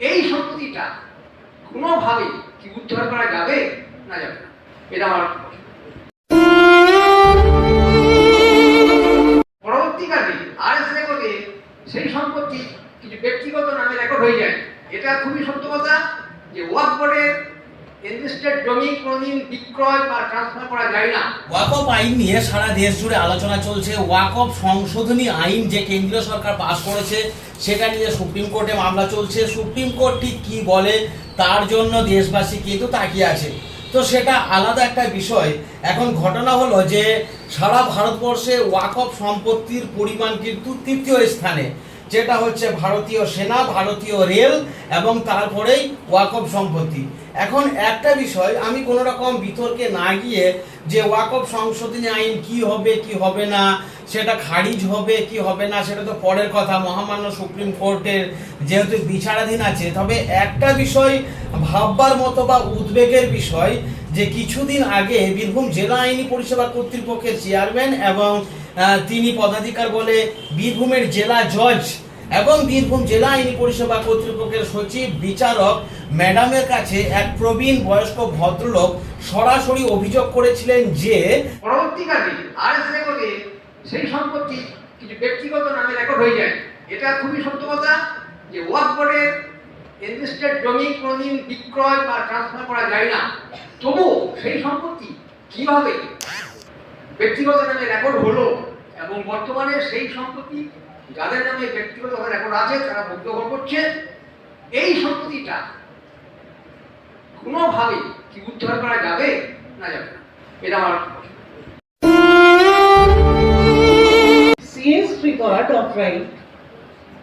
এই সম্পত্তিটা কোনোভাবে কি উদ্ধার করা যাবে না যাবে না এটা আমার। পরবর্তীকালে আর এস রেকর্ডে সেই সম্পত্তি কিছু ব্যক্তিগত নামে রেকর্ড হয়ে যায় এটা খুবই সত্য কথা যে ওয়াক বোর্ডের ওয়াকফ আইন নিয়ে সারা দেশ জুড়ে আলোচনা চলছে। ওয়াকফ সংশোধনী আইন যে কেন্দ্রীয় সরকার করেছে, সেটা নিয়ে সুপ্রিম কোর্টে মামলা চলছে। সুপ্রিম কি বলে, তার জন্য দেশবাসী কিন্তু তাকিয়ে আছে। তো সেটা আলাদা একটা বিষয়। এখন ঘটনা হলো যে, সারা ভারতবর্ষে ওয়াকফ সম্পত্তির পরিমাণ কিন্তু তৃতীয় স্থানে। যেটা হচ্ছে ভারতীয় সেনা, ভারতীয় রেল এবং তারপরেই ওয়াকফ সম্পত্তি। এখন একটা বিষয়, আমি কোনো রকম বিতর্কে না গিয়ে যে ওয়াকফ সংশোধনী আইন কি হবে কি হবে না, সেটা খারিজ হবে, কি হবে না, সেটা তো পরের কথা। মহামান্য সুপ্রিম কোর্টের যেহেতু বিচারাধীন আছে, তবে একটা বিষয় ভাববার মতো বা উদ্বেগের বিষয় যে কিছুদিন আগে বীরভূম জেলা আইনি পরিষেবা কর্তৃপক্ষের চেয়ারম্যান এবং তিনি পদাধিকার বলে বীরভূমের জেলা জজ এবং বীরভূম জেলা আইনি পরিষেবা কর্তৃপক্ষের সচিব, বিচারক, ম্যাডামের কাছে এক প্রবীণ বয়স্ক ভদ্রলোক সরাসরি অভিযোগ করেছিলেন যে, পরবর্তীকালে আর সেই সম্পত্তি কিছু ব্যক্তিগত নামে রেকর্ড হয়ে যায়। এটা খুবই সত্য কথা যে ওয়াক বোর্ডের ইনভেস্টেড জমি কোনোদিন বিক্রয় বা ট্রান্সফার করা যায় না। তবু সেই সম্পত্তি কীভাবে ব্যক্তিগত নামে রেকর্ড হলো এবং বর্তমানে সেই সম্পত্তি যাদের নামে ব্যক্তিগত রেকর্ড আছে, তারা ভোগ্যভোগ করছে এই সম্পত্তিটা কোনোভাবে কি উদ্ধার করা যাবে, না যাবে না। এটা আমার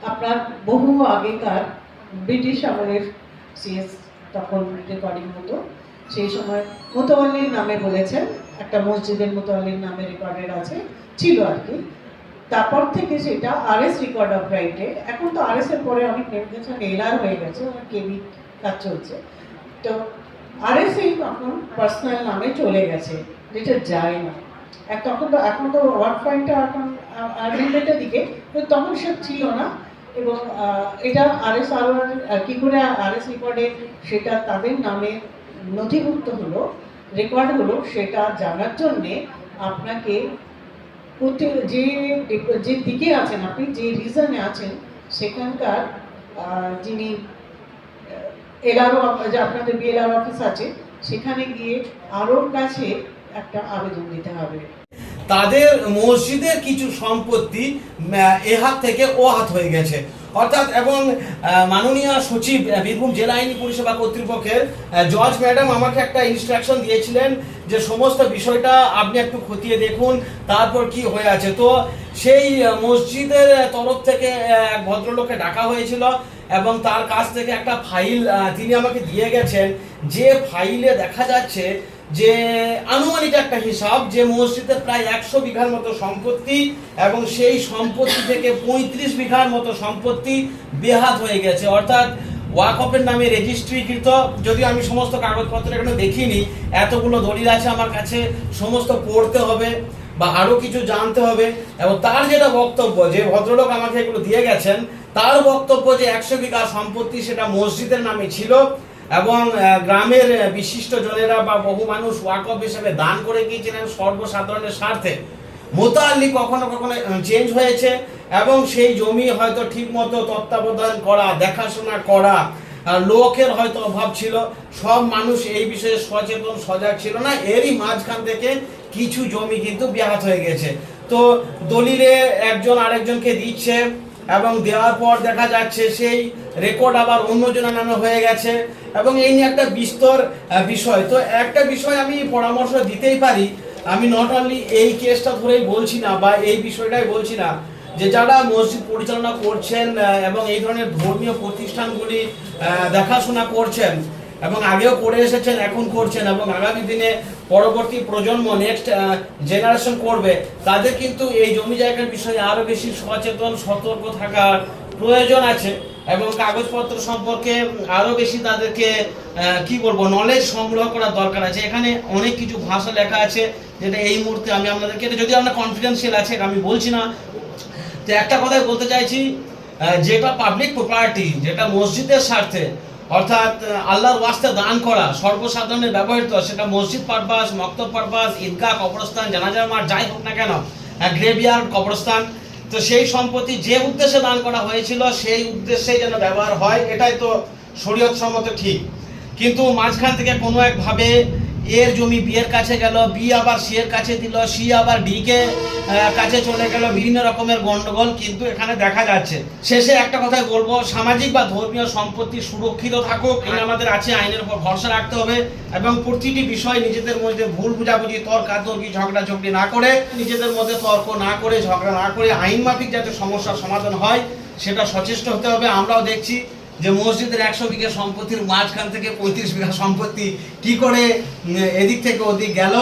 আপনার বহু আগেকার ব্রিটিশ আমলের সিএস তখন রেকর্ডিং হতো। সেই সময় মোতোয়াল্লির নামে বলেছেন একটা মসজিদের মোতোয়াল্লির নামে রেকর্ডেড আছে, ছিল আর কি। তারপর থেকে সেটা আর এস রেকর্ড অফ রাইটে এখন তো আরএস এর পরে অনেক নেমে গেছে এলআর হয়ে গেছে কেবি কাজ চলছে। তো আরএসএই তখন পার্সোনাল নামে চলে গেছে, যেটা যায় না। তখন তো, এখন তো ওয়ার্ক পয়েন্টটা এখন আর্মিমেন্টের দিকে তখন সে ছিল না। এবং এটা আর এস আর কী করে আর এস রেকর্ডে সেটা তাদের নামে নথিভুক্ত হলো রেকর্ড হলো সেটা জানার জন্যে আপনাকে যে যে দিকে আছেন আপনি, যে রিজনে আছেন, সেখানকার যিনি এলআরও আপনাদের বিএলআর অফিস আছে, সেখানে গিয়ে আরোর কাছে একটা আবেদন দিতে হবে। তাদের মসজিদের কিছু সম্পত্তি এ হাত থেকে ও হাত হয়ে গেছে। অর্থাৎ এবং মাননীয় সচিব বীরভূম জেলা আইনি পরিষেবা কর্তৃপক্ষের জজ ম্যাডাম আমাকে একটা ইনস্ট্রাকশন দিয়েছিলেন যে সমস্ত বিষয়টা আপনি একটু খতিয়ে দেখুন, তারপর কি হয়ে আছে। তো সেই মসজিদের তরফ থেকে এক ভদ্রলোককে ডাকা হয়েছিল এবং তার কাছ থেকে একটা ফাইল তিনি আমাকে দিয়ে গেছেন। যে ফাইলে দেখা যাচ্ছে যে আনুমানিক একটা হিসাব যে মসজিদের প্রায় একশো বিঘার মতো সম্পত্তি এবং সেই সম্পত্তি থেকে পঁয়ত্রিশ বিঘার মতো সম্পত্তি বেহাত হয়ে গেছে। অর্থাৎ ওয়াকফের নামে রেজিস্ট্রিকৃত, যদিও আমি সমস্ত কাগজপত্র এখানে দেখিনি, এতগুলো দলিল আছে আমার কাছে, সমস্ত পড়তে হবে বা আরও কিছু জানতে হবে। এবং তার যেটা বক্তব্য, যে ভদ্রলোক আমাকে এগুলো দিয়ে গেছেন, তার বক্তব্য যে একশো বিঘা সম্পত্তি সেটা মসজিদের নামে ছিল এবং গ্রামের বিশিষ্ট জনেরা বা বহু মানুষ ওয়াকফ হিসেবে দান করে গিয়েছিলেন সর্বসাধারণের স্বার্থে। মোতাল্লি কখনো কখনো চেঞ্জ হয়েছে এবং সেই জমি হয়তো ঠিক মতো তত্ত্বাবধান করা, দেখাশোনা করা লোকের হয়তো অভাব ছিল। সব মানুষ এই বিষয়ে সচেতন, সজাগ ছিল না। এরই মাঝখান থেকে কিছু জমি কিন্তু ব্যাহাত হয়ে গেছে। তো দলিলে একজন আরেকজনকে দিচ্ছে এবং দেওয়ার পর দেখা যাচ্ছে সেই রেকর্ড আবার অন্য অন্যজনের নামে হয়ে গেছে। এবং এই নিয়ে একটা বিস্তর বিষয়। তো একটা বিষয় আমি পরামর্শ দিতেই পারি। আমি নট অনলি এই কেসটা ধরেই বলছি না বা এই বিষয়টাই বলছি না যে যারা মসজিদ পরিচালনা করছেন এবং এই ধরনের ধর্মীয় প্রতিষ্ঠানগুলি দেখাশোনা করছেন এবং আগেও করে এসেছেন, এখন করছেন এবং আগামী দিনে পরবর্তী প্রজন্ম নেক্সট জেনারেশন করবে, তাদের কিন্তু এই জমি জায়গার বিষয়ে আরও বেশি সচেতন, সতর্ক থাকার প্রয়োজন আছে এবং কাগজপত্র সম্পর্কে আরও বেশি তাদেরকে কি বলব নলেজ সংগ্রহ করার দরকার আছে। এখানে অনেক কিছু ভাষা লেখা আছে যেটা এই মুহূর্তে আমি আপনাদেরকে যদি আমরা কনফিডেন্সিয়াল আছে আমি বলছি না। তো একটা কথাই বলতে চাইছি যেটা পাবলিক প্রপার্টি যেটা মসজিদের স্বার্থে অর্থাৎ আল্লাহর ওয়াস্তে দান করা, সর্বসাধারণের ব্যবহৃত, সেটা মসজিদ পারপাস মক্ত পারপাস, ঈদগাহ, কবরস্থান জানাজার মাঠ, যাই হোক না কেন গ্রেভিয়ার্ড কবরস্থান, তো সেই সম্পত্তি যে উদ্দেশ্যে দান করা হয়েছিল, সেই উদ্দেশ্যেই যেন ব্যবহার হয়, এটাই তো শরীয়ত সম্মত ঠিক। কিন্তু মাঝখান থেকে কোনো একভাবে এর জমি বিয়ের কাছে গেল বি আবার সি এর কাছে দিল সি আবার ডি কে কাছে চলে গেল, বিভিন্ন রকমের গন্ডগোল কিন্তু এখানে দেখা যাচ্ছে। শেষে একটা কথাই বলব, সামাজিক বা ধর্মীয় সম্পত্তি সুরক্ষিত থাকুক এই আমাদের আছে, আইনের উপর ভরসা রাখতে হবে এবং প্রতিটি বিষয় নিজেদের মধ্যে ভুল বুঝাবুঝি তর্কাতর্কি ঝগড়া ঝগড়ি না করে, নিজেদের মধ্যে তর্ক না করে, ঝগড়া না করে আইন মাফিক যাতে সমস্যার সমাধান হয়, সেটা সচেষ্ট হতে হবে। আমরাও দেখছি যে মসজিদের একশো বিঘা সম্পত্তির মাঝখান থেকে পঁয়ত্রিশ বিঘা সম্পত্তি কি করে এদিক থেকে ওদিক গেল,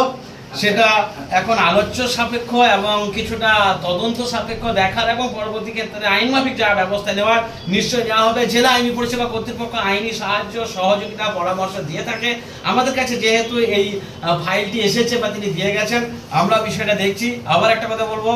সেটা এখন আলোচ্য সাপেক্ষ এবং কিছুটা তদন্ত সাপেক্ষ দেখার এবং পরবর্তী ক্ষেত্রে আইন মাফিক যা ব্যবস্থা নেওয়ার নিশ্চয় নেওয়া হবে। জেলা আইনি পরিষেবা কর্তৃপক্ষ আইনি সাহায্য, সহযোগিতা, পরামর্শ দিয়ে থাকে। আমাদের কাছে যেহেতু এই ফাইলটি এসেছে বা তিনি দিয়ে গেছেন, আমরা বিষয়টা দেখছি। আবার একটা কথা বলব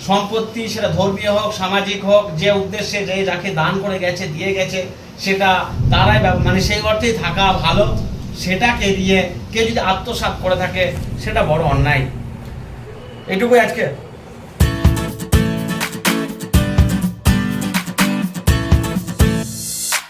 সম্পত্তি সেটা ধর্মীয় হোক, সামাজিক হোক, যে উদ্দেশ্যে যে যাকে দান করে গেছে, দিয়ে গেছে, সেটা তারাই মানে সেই অর্থেই থাকা ভালো, সেটাকে দিয়ে কেউ যদি আত্মসাত করে থাকে, সেটা বড় অন্যায়। এটুকুই আজকে।